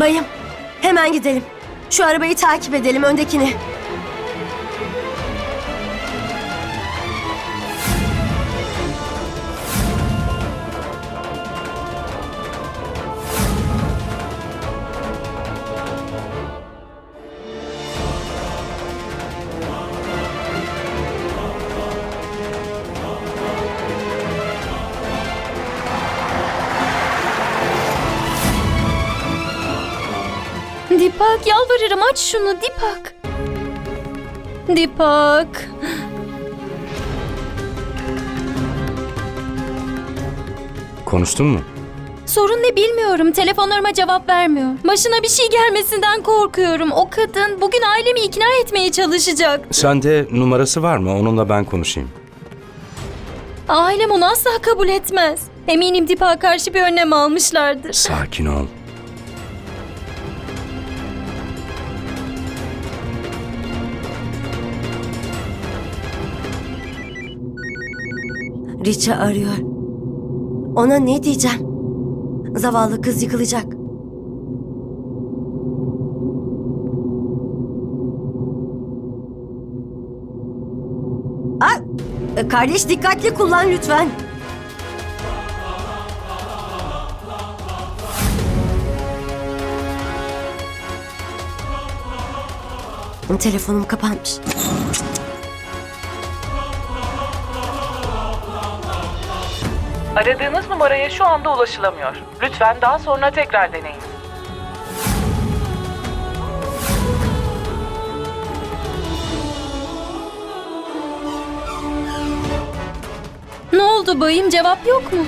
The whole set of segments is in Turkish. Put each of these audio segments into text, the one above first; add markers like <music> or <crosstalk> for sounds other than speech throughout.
Bayım, hemen gidelim. Şu arabayı takip edelim, öndekini. Dipak yalvarırım aç şunu Dipak. Dipak. Konuştun mu? Sorun ne bilmiyorum. Telefonlarıma cevap vermiyor. Başına bir şey gelmesinden korkuyorum. O kadın bugün ailemi ikna etmeye çalışacak. Sende numarası var mı? Onunla ben konuşayım. Ailem onu asla kabul etmez. Eminim Dipak'a karşı bir önlem almışlardır. Sakin ol. Richa arıyor. Ona ne diyeceğim? Zavallı kız yıkılacak. Aa, e, kardeş dikkatli kullan lütfen. Telefonum kapanmış. Aradığınız numaraya şu anda ulaşılamıyor. Lütfen daha sonra tekrar deneyin. Ne oldu bayım cevap yok mu?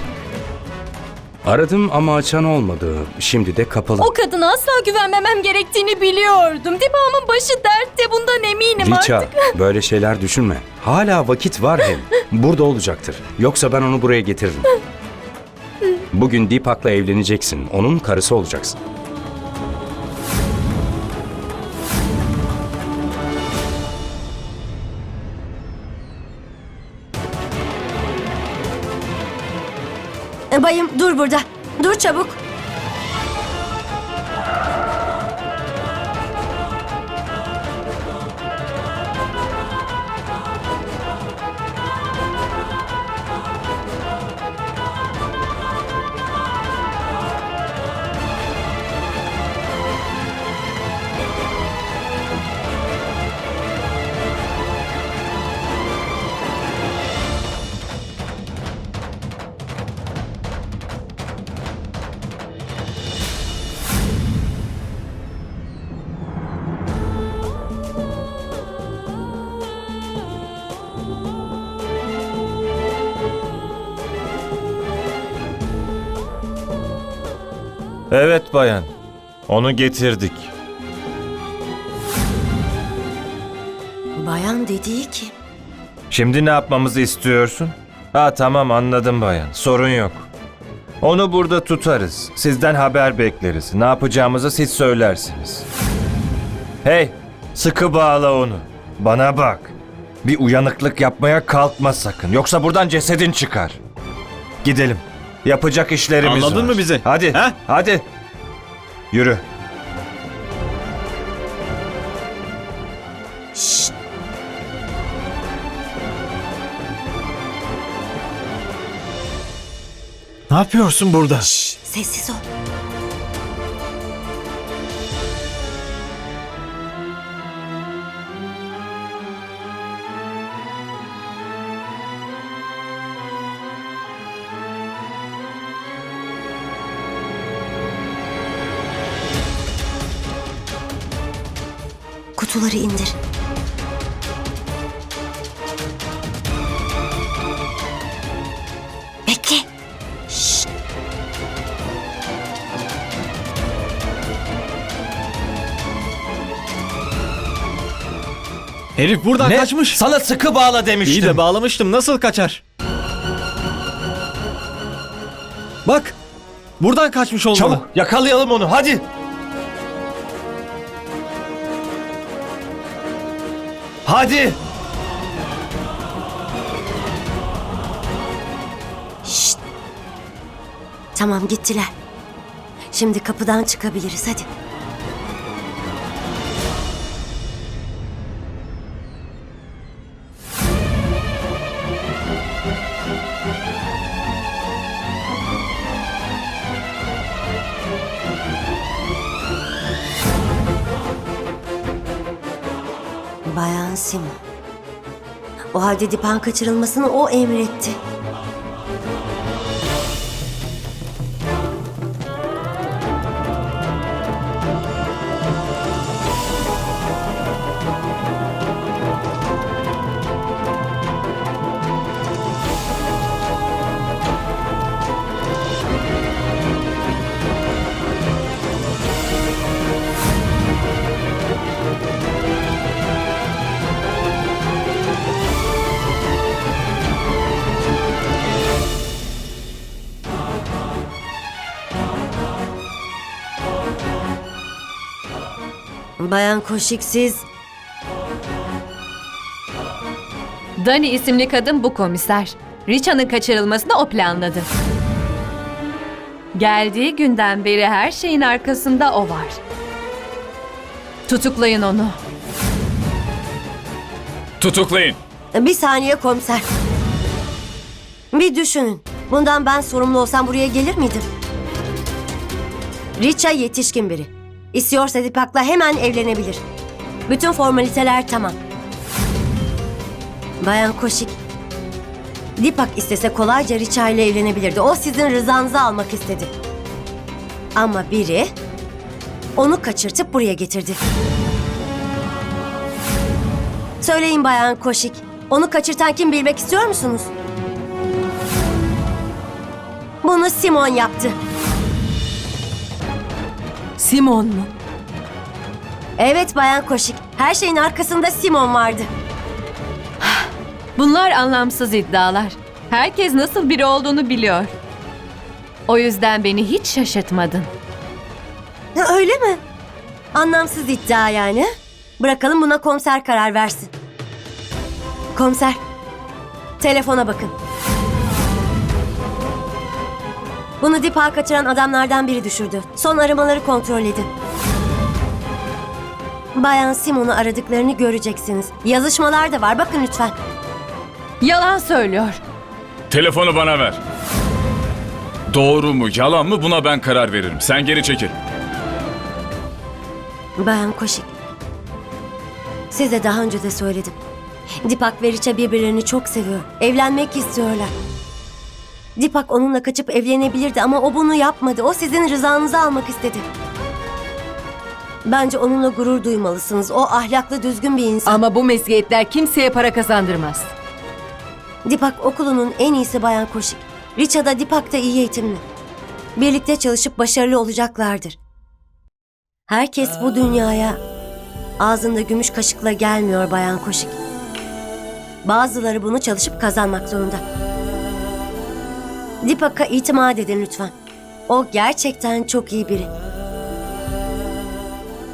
Aradım ama açan olmadı. Şimdi de kapalı. O kadına asla güvenmemem gerektiğini biliyordum. Dipak'ın başı dertte bundan eminim Richa, artık. <laughs> böyle şeyler düşünme. Hala vakit var hem. Burada olacaktır. Yoksa ben onu buraya getiririm. <laughs> Bugün Deepak'la evleneceksin. Onun karısı olacaksın. Bayım dur burada. Dur çabuk. Evet bayan. Onu getirdik. Bayan dediği ki. Şimdi ne yapmamızı istiyorsun? Ha tamam anladım bayan. Sorun yok. Onu burada tutarız. Sizden haber bekleriz. Ne yapacağımızı siz söylersiniz. Hey, sıkı bağla onu. Bana bak. Bir uyanıklık yapmaya kalkma sakın. Yoksa buradan cesedin çıkar. Gidelim. Yapacak işlerimiz var. Anladın mı bizi? Hadi, He? hadi. Yürü. Şşt. Ne yapıyorsun burada? Şşt, sessiz ol. Kutuları indir. Bekle. Şşt. Herif buradan kaçmış. Sana sıkı bağla demiştim. İyi de bağlamıştım. Nasıl kaçar? Bak. Buradan kaçmış olmalı. Çabuk yakalayalım onu hadi. Hadi. Şşt. Tamam gittiler. Şimdi kapıdan çıkabiliriz hadi. O halde Dipan kaçırılmasını o emretti. Bayan Koşik siz Dani isimli kadın bu komiser. Richa'nın kaçırılmasını o planladı. Geldiği günden beri her şeyin arkasında o var. Tutuklayın onu. Tutuklayın. bir saniye komiser. Bir düşünün. Bundan ben sorumlu olsam buraya gelir miydim? Richa yetişkin biri. İstiyorsa Dipak'la hemen evlenebilir. Bütün formaliteler tamam. Bayan Koşik. Dipak istese kolayca Richa ile evlenebilirdi. O sizin rızanızı almak istedi. Ama biri onu kaçırtıp buraya getirdi. Söyleyin Bayan Koşik. Onu kaçırtan kim bilmek istiyor musunuz? Bunu Simon yaptı. Simon mu? Evet Bayan Koşik. Her şeyin arkasında Simon vardı. Bunlar anlamsız iddialar. Herkes nasıl biri olduğunu biliyor. O yüzden beni hiç şaşırtmadın. Öyle mi? Anlamsız iddia yani. Bırakalım buna komiser karar versin. Komiser, telefona bakın. Bunu Dipak'a kaçıran adamlardan biri düşürdü. Son aramaları kontrol edin. Bayan Simon'u aradıklarını göreceksiniz. Yazışmalar da var. Bakın lütfen. Yalan söylüyor. Telefonu bana ver. Doğru mu, yalan mı buna ben karar veririm. Sen geri çekil. Bayan Koşik. Size daha önce de söyledim. Dipak ve Richa birbirlerini çok seviyor. Evlenmek istiyorlar. Dipak onunla kaçıp evlenebilirdi ama o bunu yapmadı. O sizin rızanızı almak istedi. Bence onunla gurur duymalısınız. O ahlaklı, düzgün bir insan. Ama bu meziyetler kimseye para kazandırmaz. Dipak okulunun en iyisi Bayan Koşik. Richa da Dipak da iyi eğitimli. Birlikte çalışıp başarılı olacaklardır. Herkes bu dünyaya ağzında gümüş kaşıkla gelmiyor Bayan Koşik. Bazıları bunu çalışıp kazanmak zorunda. Dipak'a itimat edin lütfen. O gerçekten çok iyi biri.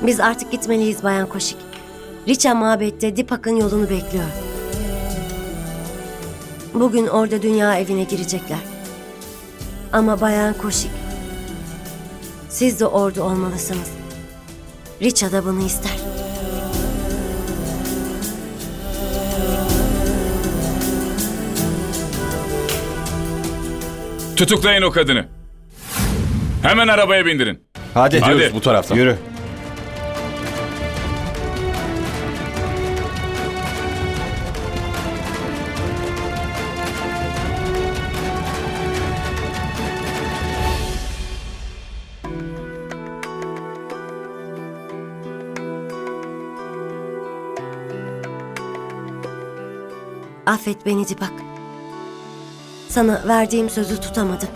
Biz artık gitmeliyiz Bayan Koşik. Richa mabette Dipak'ın yolunu bekliyor. Bugün orada dünya evine girecekler. Ama Bayan Koşik, siz de orada olmalısınız. Richa da bunu ister. Tutuklayın o kadını. Hemen arabaya bindirin. Hadi. Hadi. bu taraftan. Yürü. Affet beni Dipak. Sana verdiğim sözü tutamadım.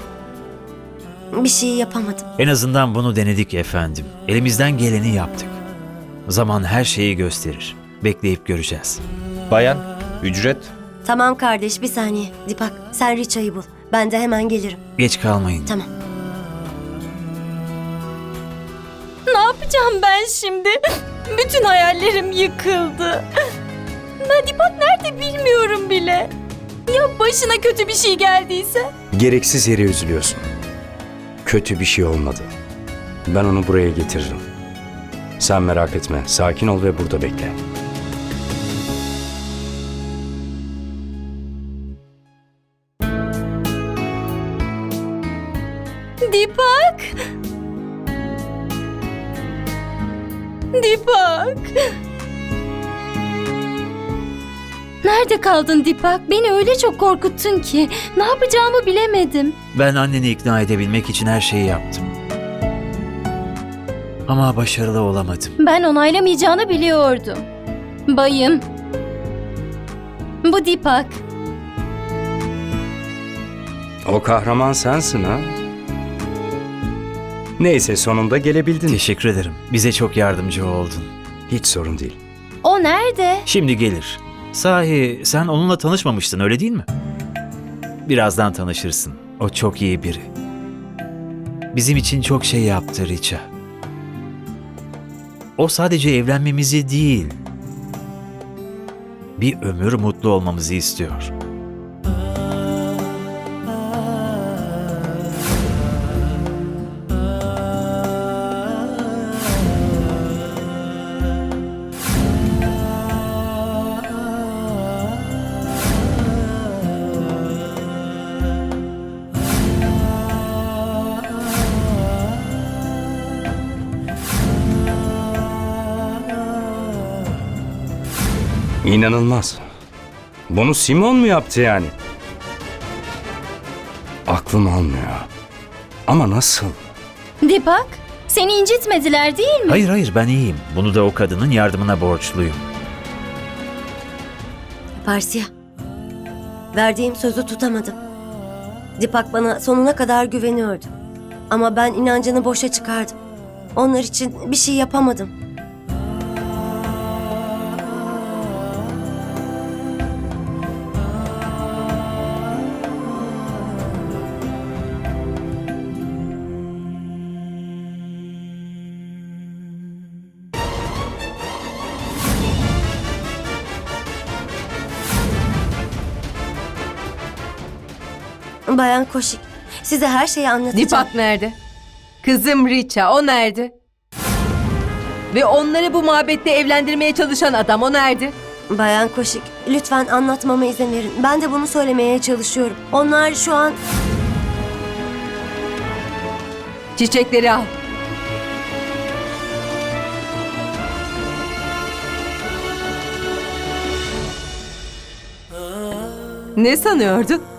Bir şey yapamadım. En azından bunu denedik efendim. Elimizden geleni yaptık. Zaman her şeyi gösterir. Bekleyip göreceğiz. Bayan, ücret. Tamam kardeş bir saniye. Dipak sen Richa'yı bul. Ben de hemen gelirim. Geç kalmayın. Tamam. Ne yapacağım ben şimdi? Bütün hayallerim yıkıldı. Nadipak nerede bilmiyorum bile. Ya başına kötü bir şey geldiyse? Gereksiz yere üzülüyorsun. Kötü bir şey olmadı. Ben onu buraya getiririm. Sen merak etme. Sakin ol ve burada bekle. Kaldın Dipak? Beni öyle çok korkuttun ki ne yapacağımı bilemedim. Ben anneni ikna edebilmek için her şeyi yaptım. Ama başarılı olamadım. Ben onaylamayacağını biliyordum. Bayım. Bu Dipak. O kahraman sensin ha? Neyse sonunda gelebildin. Teşekkür ederim. Bize çok yardımcı oldun. Hiç sorun değil. O nerede? Şimdi gelir. Sahi sen onunla tanışmamıştın öyle değil mi? Birazdan tanışırsın. O çok iyi biri. Bizim için çok şey yaptı Richa. O sadece evlenmemizi değil, bir ömür mutlu olmamızı istiyor. İnanılmaz. Bunu Simon mu yaptı yani? Aklım almıyor. Ama nasıl? Dipak? Seni incitmediler değil mi? Hayır hayır ben iyiyim. Bunu da o kadının yardımına borçluyum. Parsiya. Verdiğim sözü tutamadım. Dipak bana sonuna kadar güveniyordu. Ama ben inancını boşa çıkardım. Onlar için bir şey yapamadım. Bayan Koşik, size her şeyi anlatacağım. Dipak nerede? Kızım Richa o nerede? Ve onları bu mabette evlendirmeye çalışan adam o nerede? Bayan Koşik, lütfen anlatmama izin verin. Ben de bunu söylemeye çalışıyorum. Onlar şu an... Çiçekleri al. Ne sanıyordun?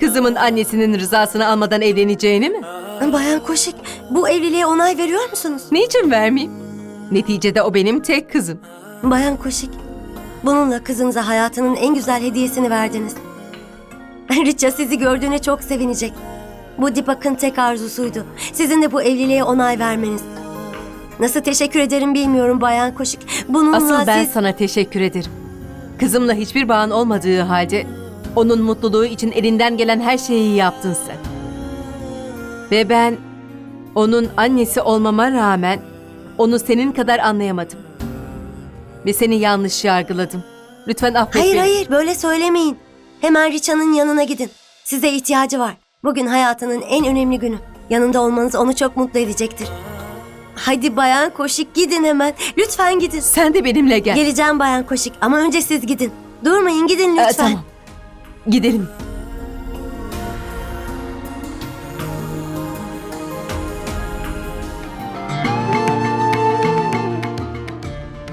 Kızımın annesinin rızasını almadan evleneceğini mi? Bayan Koşik, bu evliliğe onay veriyor musunuz? Niçin vermeyeyim? Neticede o benim tek kızım. Bayan Koşik, bununla kızınıza hayatının en güzel hediyesini verdiniz. <laughs> Richa sizi gördüğüne çok sevinecek. Bu Dipak'ın tek arzusuydu. Sizin de bu evliliğe onay vermeniz. Nasıl teşekkür ederim bilmiyorum Bayan Koşik. Bununla Asıl ben siz... sana teşekkür ederim. Kızımla hiçbir bağın olmadığı halde onun mutluluğu için elinden gelen her şeyi yaptın sen. Ve ben onun annesi olmama rağmen onu senin kadar anlayamadım. Ve seni yanlış yargıladım. Lütfen affet Hayır beni. hayır böyle söylemeyin. Hemen Richa'nın yanına gidin. Size ihtiyacı var. Bugün hayatının en önemli günü. Yanında olmanız onu çok mutlu edecektir. Hadi Bayan Koşik gidin hemen. Lütfen gidin. Sen de benimle gel. Geleceğim Bayan Koşik ama önce siz gidin. Durmayın gidin Ee, lütfen. tamam. Gidelim.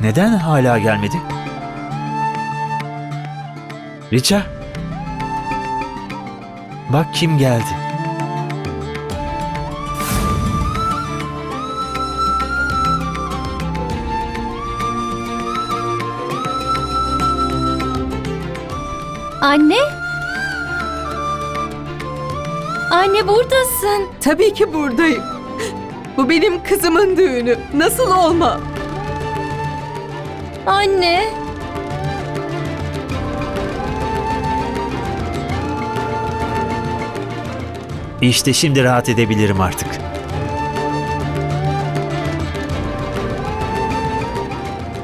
Neden hala gelmedi? Richa. Bak kim geldi. Anne? Anne buradasın. Tabii ki buradayım. Bu benim kızımın düğünü. Nasıl olma? Anne. İşte şimdi rahat edebilirim artık.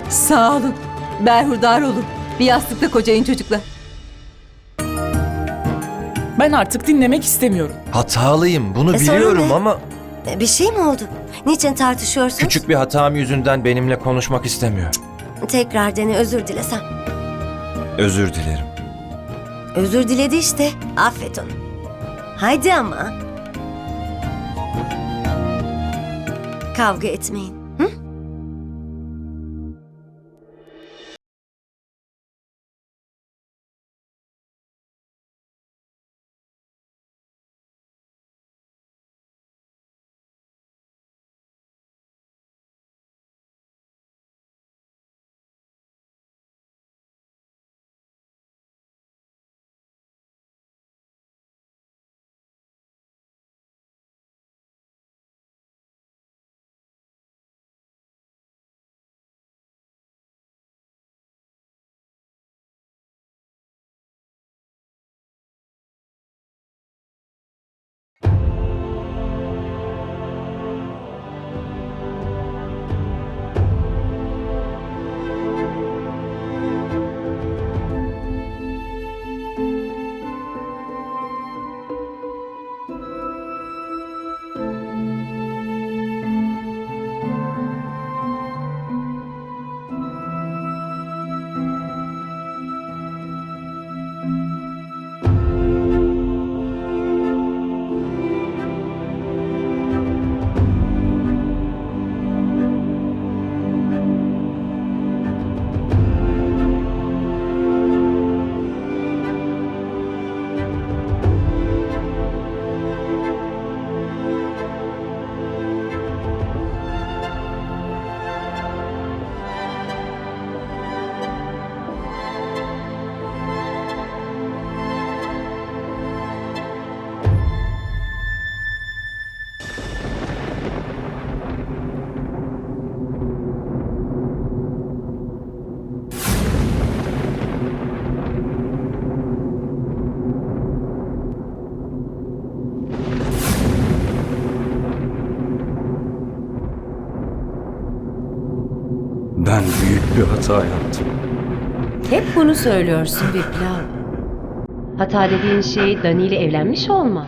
Sağ olun. Berhudar olun. Bir yastıkta kocayın çocuklar. Ben artık dinlemek istemiyorum. Hatalıyım bunu E, sorun biliyorum ne? ama E, Bir şey mi oldu? Niçin tartışıyorsunuz? Küçük bir hatam yüzünden benimle konuşmak istemiyor. Tekrar dene özür dilesem. Özür dilerim. Özür diledi işte. Affet onu. Haydi ama. Kavga etmeyin. Büyük bir hata yaptım. Hep bunu söylüyorsun Viplav. Hata dediğin şey Dani ile evlenmiş olma.